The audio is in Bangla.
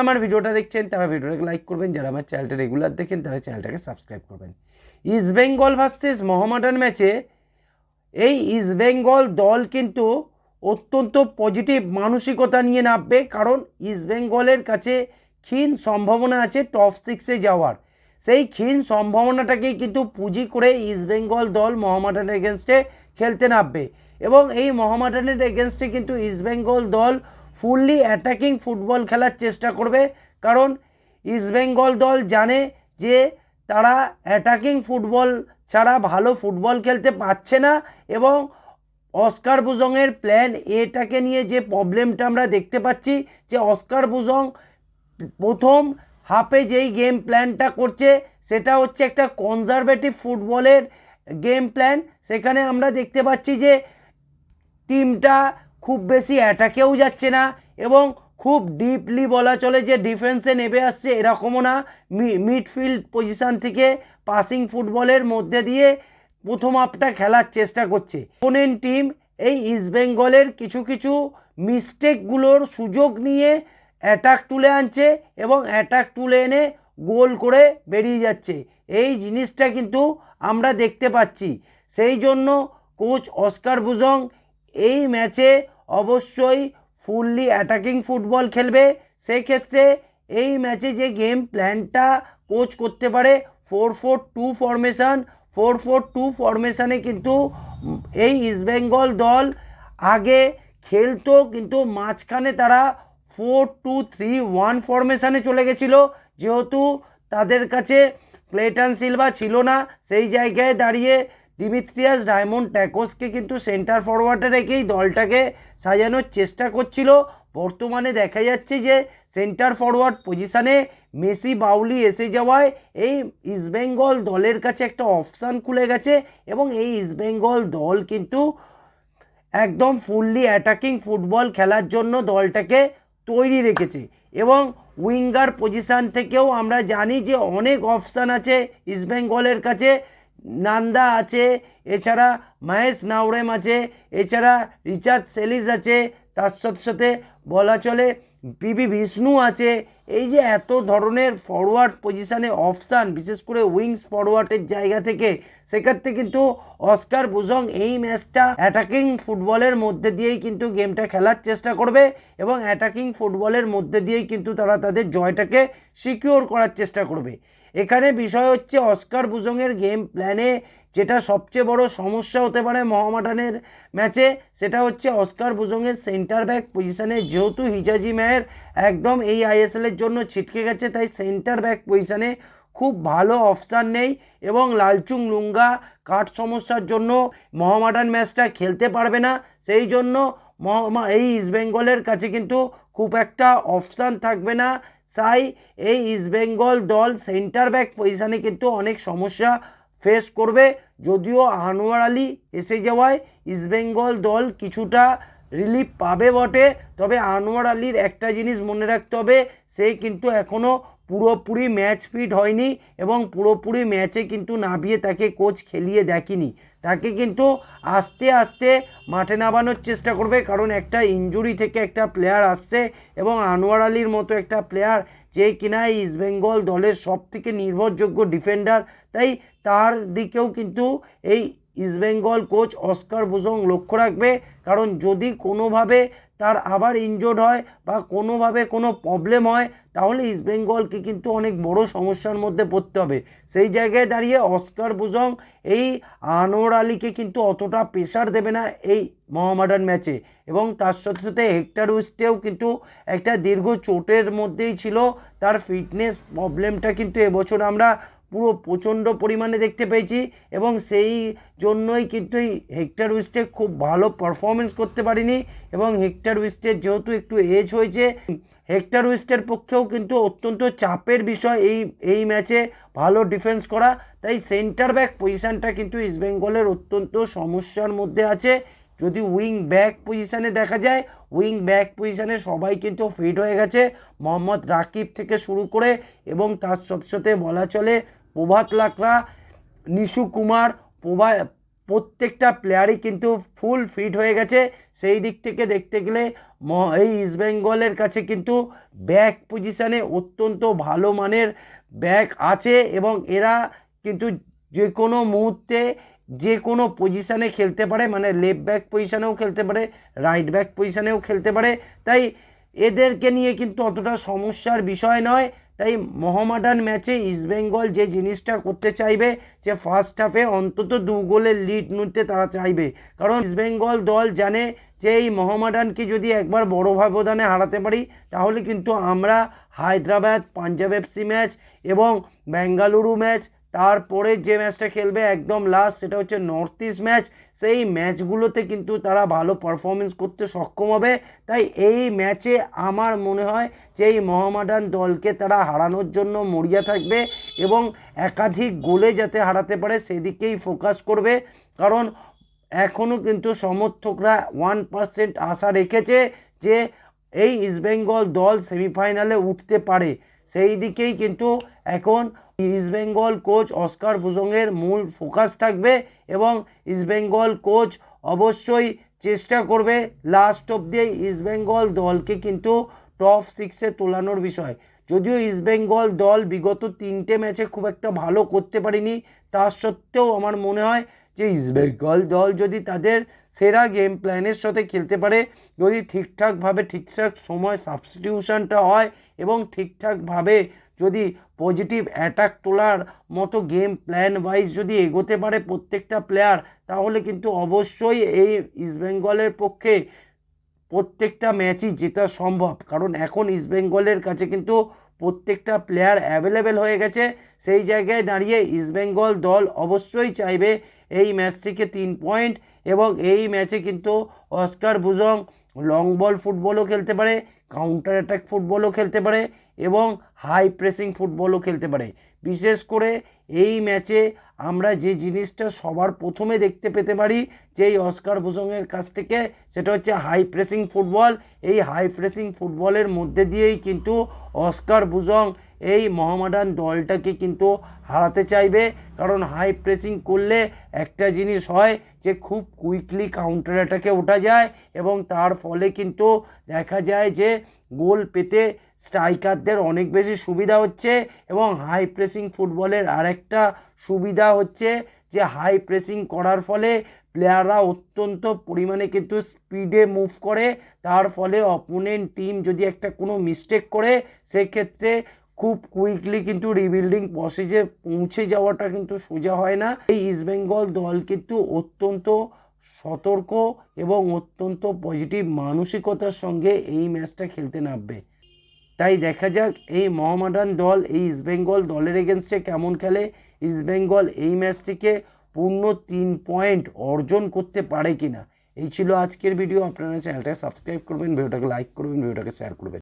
আমার ভিডিওটা দেখছেন, তারা ভিডিওটাকে লাইক করবেন। যারা আমার চ্যানেলটা রেগুলার দেখেন, তারা চ্যানেলটাকে সাবস্ক্রাইব করবেন। ইস্ট বেঙ্গল ভার্সেস মোহামেডান ম্যাচে এই ইস্ট বেঙ্গল দল কিন্তু অত্যন্ত পজিটিভ মানসিকতা নিয়ে নামবে, কারণ ইস্ট বেঙ্গলের কাছে ক্ষীণ সম্ভাবনা আছে টপ সিক্সে যাওয়ার। সেই ক্ষীণ সম্ভাবনাটাকেই কিন্তু পুঁজি করে ইস্ট বেঙ্গল দল মোহামেডানের এগেনস্টে খেলতে নামবে। এবং এই মোহামেডানের এগেনস্টে কিন্তু ইস্ট বেঙ্গল দল ফুললি অ্যাটাকিং ফুটবল খেলার চেষ্টা করবে। কারণ ইস্ট বেঙ্গল দল জানে যে তারা অ্যাটাকিং ফুটবল ছাড়া ভালো ফুটবল খেলতে পারছে না এবং অস্কার বুজংয়ের প্ল্যান এটাকে নিয়ে যে প্রবলেমটা আমরা দেখতে পাচ্ছি, যে অস্কার বুজং প্রথম হাফে যেই গেম প্ল্যানটা করছে, সেটা হচ্ছে একটা কনজারভেটিভ ফুটবলের গেম প্ল্যান সেখানে আমরা দেখতে পাচ্ছি যে টিমটা খুব বেশি অ্যাটাকেও যাচ্ছে না এবং খুব ডিপলি বলা চলে যে ডিফেন্সে নেমে আসছে এরকমও না। মিডফিল্ড পজিশন থেকে পাসিং ফুটবলের মধ্যে দিয়ে প্রথম আপটা খেলার চেষ্টা করছে। ওপোনেন্ট টিম এই ইস্টবেঙ্গলের কিছু কিছু মিস্টেকগুলোর সুযোগ নিয়ে অ্যাটাক তুলে আনছে এবং অ্যাটাক তুলে এনে গোল করে বেরিয়ে যাচ্ছে। এই জিনিসটা কিন্তু আমরা দেখতে পাচ্ছি। সেই জন্য কোচ অস্কার বুজং এই ম্যাচে অবশ্যই ফুললি অ্যাটাকিং ফুটবল খেলবে। সেক্ষেত্রে এই ম্যাচে যে গেম প্ল্যানটা কোচ করতে পারে four four two formation four four two ফরমেশানে কিন্তু এই ইস্টবেঙ্গল দল আগে খেলতো, কিন্তু মাঝখানে তারা ফোর টু থ্রি ওয়ান ফরমেশানে চলে গেছিল। যেহেতু তাদের কাছে ক্লেটন সিলভা ছিল না, সেই জায়গায় দাঁড়িয়ে ডিমিত্রিয়াস ডায়মন্ড ট্যাকোসকে কিন্তু সেন্টার ফরওয়ার্ডে রেখেই দলটাকে সাজানোর চেষ্টা করছিল। বর্তমানে দেখা যাচ্ছে যে সেন্টার ফরওয়ার্ড পজিশানে মেসি বাউলি এসে যাওয়ায় এই ইস্টবেঙ্গল দলের কাছে একটা অপশান খুলে গেছে এবং এই ইস্টবেঙ্গল দল কিন্তু একদম ফুললি অ্যাটাকিং ফুটবল খেলার জন্য দলটাকে তৈরি রেখেছে এবং উইঙ্গার পজিশান থেকেও আমরা জানি যে অনেক অপশান আছে ইস্টবেঙ্গলের কাছে। নান্দা আছে, এছাড়া মহেশ নাওরেম আছে, এছাড়া রিচার্ড সেলিস আছে, তার সাথে সাথে বলা চলে পিবি বিষ্ণু আছে। এই যে এত ধরনের ফরওয়ার্ড পজিশানে অপশান বিশেষ করে উইংস ফরওয়ার্ডের জায়গা থেকে, সেক্ষেত্রে কিন্তু অস্কার বুজং এই ম্যাচটা অ্যাটাকিং ফুটবলের মধ্যে দিয়েই কিন্তু গেমটা খেলার চেষ্টা করবে এবং অ্যাটাকিং ফুটবলের মধ্যে দিয়েই কিন্তু তারা তাদের জয়টাকে সিকিওর করার চেষ্টা করবে। এখানে বিষয় হচ্ছে অস্কার বুজংয়ের গেম প্ল্যানে যেটা সবচেয়ে বড় সমস্যা হতে পারে মহামাডানের ম্যাচে, সেটা হচ্ছে অস্কার বুজংয়ের সেন্টার ব্যাক পজিশানে যেহেতু হিজাজি ম্যায়ের একদম এই আইএসএলের জন্য ছিটকে গেছে, তাই সেন্টার ব্যাক পজিশানে খুব ভালো অপশান নেই এবং লালচুং লুঙ্গা কাঠ সমস্যার জন্য মহামাডান ম্যাচটা খেলতে পারবে না। সেই জন্য মহামা এই ইস্টবেঙ্গলের কাছে কিন্তু খুব একটা অপশান থাকবে না। তাই এই ইস্টবেঙ্গল দল সেন্টার ব্যাক পজিশানে কিন্তু অনেক সমস্যা ফেস করবে। যদিও আনোয়ার আলী এসে যাওয়ায় ইস্টবেঙ্গল দল কিছুটা রিলিফ পাবে বটে। তবে আনোয়ার আলীর একটা জিনিস মনে রাখতে হবে, সে কিন্তু এখনও পুরোপুরি ম্যাচ ফিট হয়নি এবং পুরোপুরি ম্যাচে কিন্তু নামিয়ে তাকে কোচ খেলিয়ে দেখেনি। তাকে কিন্তু আস্তে আস্তে মাঠে নামানোর চেষ্টা করবে কারণ একটা ইনজুরি থেকে একটা প্লেয়ার আসছে এবং আনোয়ার আলীর মতো একটা প্লেয়ার যে কিনা ইস্টবেঙ্গল দলের সব থেকে নির্ভরযোগ্য ডিফেন্ডার। তাই তার দিকেও কিন্তু এই ইস্টবেঙ্গল কোচ অস্কার বুজং লক্ষ্য রাখবে। কারণ যদি কোনোভাবে তার আবার ইনজোর্ড হয় বা কোনোভাবে কোনো প্রবলেম হয়, তাহলে ইস্টবেঙ্গলকে কিন্তু অনেক বড় সমস্যার মধ্যে পড়তে হবে। সেই জায়গায় দাঁড়িয়ে অস্কার বুজং এই আনোয়ার আলীকে কিন্তু অতটা প্রেশার দেবে না এই মোহামেডান ম্যাচে এবং তার সাথে সাথে হেক্টর উইস্টেও কিন্তু একটা দীর্ঘ চোটের মধ্যেই ছিল। তার ফিটনেস প্রবলেমটা কিন্তু এবছর আমরা পুরো প্রচণ্ড পরিমাণে দেখতে পেয়েছি এবং সেই জন্যই কিন্তু হেক্টর উইস্টে খুব ভালো পারফরমেন্স করতে পারিনি এবং হেক্টর উইস্টের যেহেতু একটু এজ হয়েছে, হেক্টর উইস্টের পক্ষেও কিন্তু অত্যন্ত চাপের বিষয় এই এই ম্যাচে ভালো ডিফেন্স করা। তাই সেন্টার ব্যাক পজিশানটা কিন্তু ইস্টবেঙ্গলের অত্যন্ত সমস্যার মধ্যে আছে। যদি উইং ব্যাক পজিশানে দেখা যায়, উইং ব্যাক পজিশানে সবাই কিন্তু ফিট হয়ে গেছে। মোহাম্মদ রাকিব থেকে শুরু করে এবং তার সাথে সাথে বলা চলে প্রভাত লাকড়া, নিশু কুমার, প্রভা, প্রত্যেকটা প্লেয়ারই কিন্তু ফুল ফিট হয়ে গেছে। সেই দিক থেকে দেখতে গেলে এই ইস্টবেঙ্গলের কাছে কিন্তু ব্যাক পজিশানে অত্যন্ত ভালো মানের ব্যাক আছে এবং এরা কিন্তু যে কোনো মুহূর্তে যে কোনো পজিশানে খেলতে পারে মানে লেফট ব্যাক পজিশানেও খেলতে পারে রাইট ব্যাক পজিশানেও খেলতে পারে। তাই এদেরকে নিয়ে কিন্তু অতটা সমস্যার বিষয় নয়। তাই মোহামডান ম্যাচে ইস্টবেঙ্গল যে জিনিসটা করতে চাইবে, যে ফার্স্ট হাফে অন্তত দু গোলের লিড নিতে তারা চাইবে। কারণ ইস্টবেঙ্গল দল জানে যে এই মোহামডানকে যদি একবার বড় ব্যবধানে হারাতে পারি, তাহলে কিন্তু আমরা হায়দ্রাবাদ, পাঞ্জাব এফসি ম্যাচ এবং বেঙ্গালুরু ম্যাচ তারপরে যে ম্যাচটা খেলবে একদম লাস্ট সেটা হচ্ছে নর্থ ইস্ট ম্যাচ সেই ম্যাচগুলোতে কিন্তু তারা ভালো পারফরমেন্স করতে সক্ষম হবে। তাই এই ম্যাচে আমার মনে হয় যে এই মোহামেডান দলকে তারা হারানোর জন্য মরিয়া থাকবে এবং একাধিক গোলে যাতে হারাতে পারে সেদিকেই ফোকাস করবে। কারণ এখনও কিন্তু সমর্থকরা ওয়ান পার্সেন্ট আশা রেখেছে যে এই ইস্টবেঙ্গল দল সেমিফাইনালে উঠতে পারে। সেই দিকেই কিন্তু এখন ইস্টবেঙ্গল কোচ অস্কার ভুজংয়ের মূল ফোকাস থাকবে এবং ইস্টবেঙ্গল কোচ অবশ্যই চেষ্টা করবে লাস্ট অব্দি ইস্টবেঙ্গল দলকে কিন্তু টপ সিক্সে তোলানোর বিষয়। যদিও ইস্টবেঙ্গল দল বিগত তিনটে ম্যাচে খুব একটা ভালো করতে পারেনি, তা সত্ত্বেও আমার মনে হয় যে ইস্টবেঙ্গল দল যদি তাদের সেরা গেম প্ল্যানের সাথে খেলতে পারে, যদি ঠিকঠাকভাবে, ঠিকঠাক সময় সাবস্টিটিউশনটা হয় এবং ঠিকঠাকভাবে যদি পজিটিভ অ্যাটাক তোলার মতো গেম প্ল্যান ওয়াইজ যদি এগোতে পারে প্রত্যেকটা প্লেয়ার তাহলে কিন্তু অবশ্যই এই ইস্টবেঙ্গলের পক্ষে প্রত্যেকটা ম্যাচই জেতা সম্ভব। কারণ এখন ইস্টবেঙ্গলের কাছে কিন্তু প্রত্যেকটা প্লেয়ার অ্যাভেলেবেল হয়ে গেছে। সেই জায়গায় দাঁড়িয়ে ইস্টবেঙ্গল দল অবশ্যই চাইবে এই ম্যাচ থেকে তিন পয়েন্ট এবং এই ম্যাচে কিন্তু অস্কার বুজং লং বল ফুটবলও খেলতে পারে কাউন্টার অ্যাটাক ফুটবলও খেলতে পারে এবং হাই প্রেসিং ফুটবলও খেলতে পারে। বিশেষ করে এই ম্যাচে আমরা যে জিনিসটা সবার প্রথমে দেখতে পেতে পারি যে এই অস্কার বুজংয়ের কাছ থেকে, সেটা হচ্ছে হাই প্রেসিং ফুটবল। এই হাই প্রেসিং ফুটবলের মধ্যে দিয়েই কিন্তু অস্কার বুজং এই মহামাডান দলটাকে কিন্তু হারাতে চাইবে। কারণ হাই প্রেসিং করলে একটা জিনিস হয় যে, খুব কুইকলি কাউন্টার অ্যাটাকে ওঠা যায় এবং তার ফলে কিন্তু দেখা যায় যে, গোল পেতে স্ট্রাইকারদের অনেক বেশি সুবিধা হচ্ছে এবং হাই প্রেসিং ফুটবলের আরেকটা সুবিধা হচ্ছে যে হাই প্রেসিং করার ফলে প্লেয়াররা অত্যন্ত পরিমাণে কিন্তু স্পিডে মুভ করে। তার ফলে অপোনেন্ট টিম যদি একটা কোনো মিস্টেক করে, সেক্ষেত্রে খুব কুইকলি কিন্তু রিবিল্ডিং প্রসেসে পৌঁছে যাওয়াটা কিন্তু সোজা হয় না। এই ইস্টবেঙ্গল দল কিন্তু অত্যন্ত সতর্ক এবং অত্যন্ত পজিটিভ মানসিকতার সঙ্গে এই ম্যাচটা খেলতে নামবে। তাই দেখা যাক এই মহামাডান দল, এই ইস্টবেঙ্গল দলের এগেনস্টে কেমন খেলে। ইস্টবেঙ্গল এই ম্যাচটিকে পূর্ণ তিন পয়েন্ট অর্জন করতে পারে কিনা। এই ছিল আজকের ভিডিও। আপনারা চ্যানেলটাকে সাবস্ক্রাইব করবেন, ভিডিওটাকে লাইক করবেন, ভিডিওটাকে শেয়ার করবেন।